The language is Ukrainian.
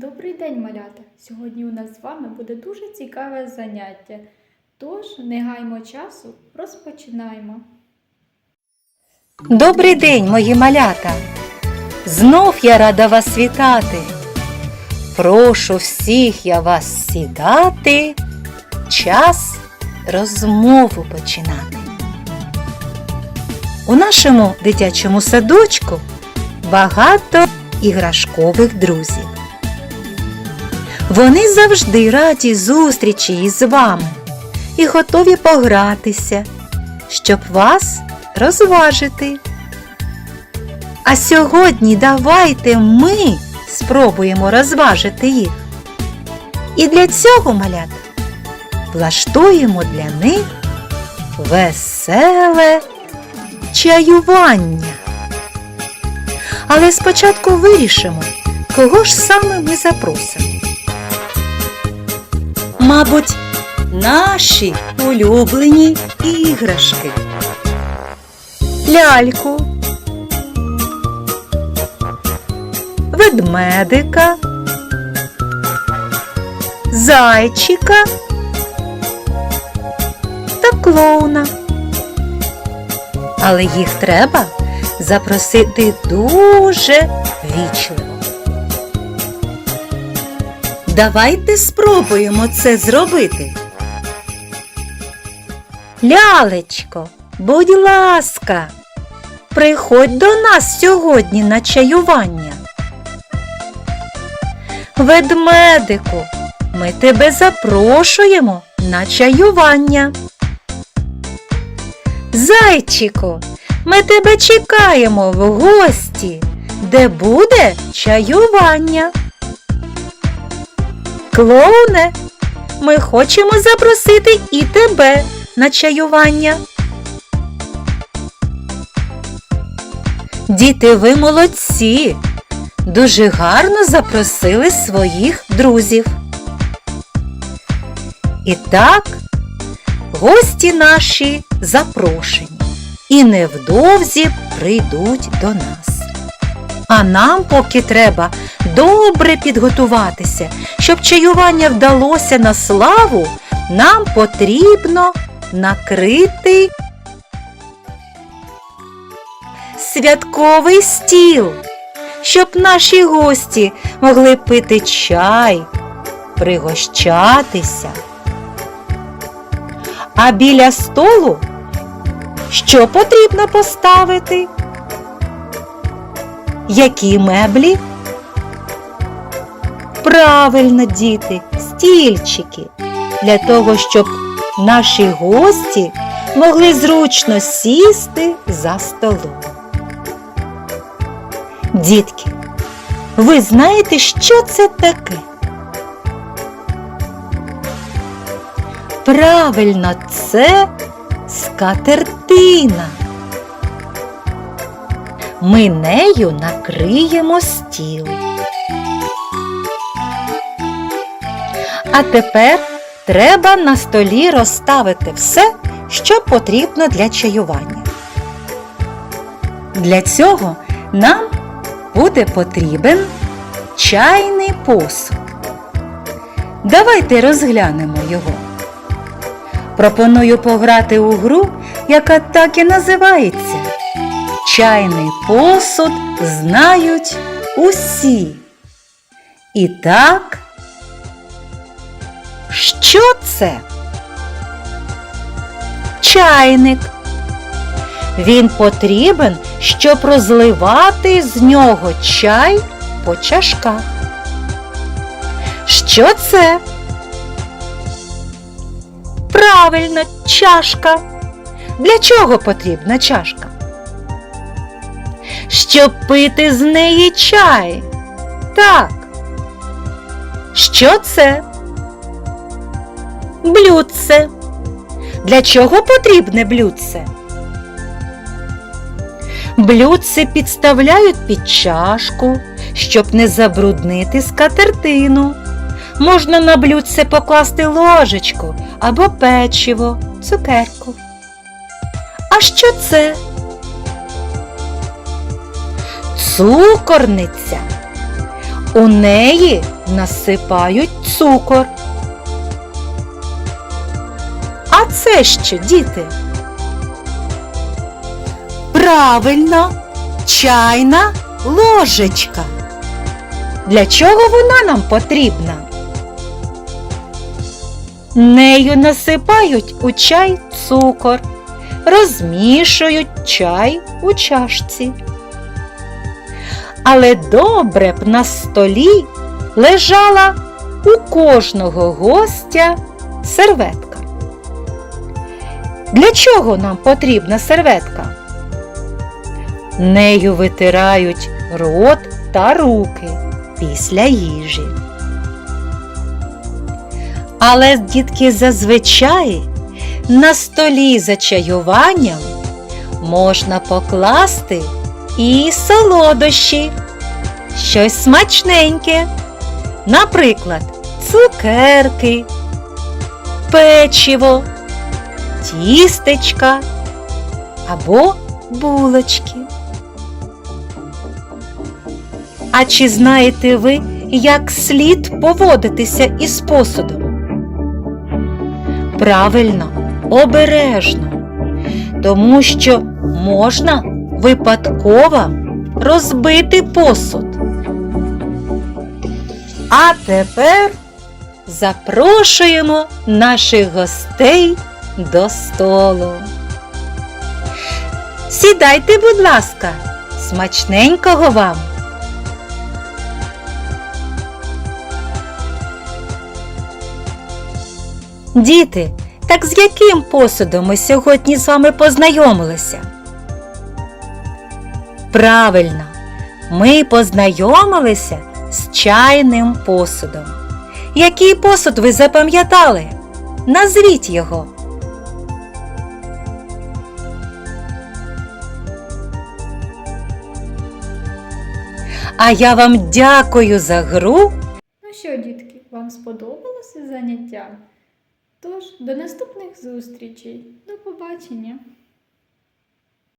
Добрий день, малята! Сьогодні у нас з вами буде дуже цікаве заняття. Тож, не гаймо часу, розпочинаємо. Добрий день, мої малята! Знов я рада вас вітати. Прошу всіх я вас сідати, час розмову починати. У нашому дитячому садочку багато іграшкових друзів. Вони завжди раді зустрічі із вами і готові погратися, щоб вас розважити. А сьогодні давайте ми спробуємо розважити їх. І для цього, малята, влаштуємо для них веселе чаювання. Але спочатку вирішимо, кого ж саме ми запросимо. Мабуть, наші улюблені іграшки. Ляльку, ведмедика, зайчика та клоуна. Але їх треба запросити дуже вічливо. Давайте спробуємо це зробити. Лялечко, будь ласка, приходь до нас сьогодні на чаювання. Ведмедику, ми тебе запрошуємо на чаювання. Зайчику, ми тебе чекаємо в гості, де буде чаювання. Клоуне, ми хочемо запросити і тебе на чаювання. Діти, ви молодці! Дуже гарно запросили своїх друзів. І так, гості наші запрошені і невдовзі прийдуть до нас. А нам поки треба добре підготуватися. Щоб чаювання вдалося на славу, нам потрібно накрити святковий стіл, щоб наші гості могли пити чай, пригощатися. А біля столу що потрібно поставити? Які меблі? Правильно, діти, стільчики, для того, щоб наші гості могли зручно сісти за столом. Дітки, ви знаєте, що це таке? Правильно, це скатертина. Ми нею накриємо стіл. А тепер треба на столі розставити все, що потрібно для чаювання. Для цього нам буде потрібен чайний посуд. Давайте розглянемо його. Пропоную пограти у гру, яка так і називається. Чайний посуд знають усі. І так, що це? Чайник. Він потрібен, щоб розливати з нього чай по чашках. Що це? Правильно, чашка. Для чого потрібна чашка? Щоб пити з неї чай. Так. Що це? Блюдце. Для чого потрібне блюдце? Блюдце підставляють під чашку, щоб не забруднити скатертину. Можна на блюдце покласти ложечку або печиво, цукерку. А що це? Цукорниця. У неї насипають цукор. А це що, діти? Правильно, чайна ложечка. Для чого вона нам потрібна? Нею насипають у чай цукор, розмішують чай у чашці. Але добре б на столі лежала у кожного гостя серветка. Для чого нам потрібна серветка? Нею витирають рот та руки після їжі. Але дітки зазвичай на столі за чаюванням можна покласти і солодощі, щось смачненьке, наприклад, цукерки, печиво, тістечка або булочки. А чи знаєте ви, як слід поводитися із посудом? Правильно, обережно, тому що можна випадково розбити посуд. А тепер запрошуємо наших гостей до столу. Сідайте, будь ласка, смачненького вам. Діти, так з яким посудом ми сьогодні з вами познайомилися? Правильно, ми познайомилися з чайним посудом. Який посуд ви запам'ятали? Назвіть його. А я вам дякую за гру. Ну що, дітки, вам сподобалося заняття? Тож, до наступних зустрічей. До побачення!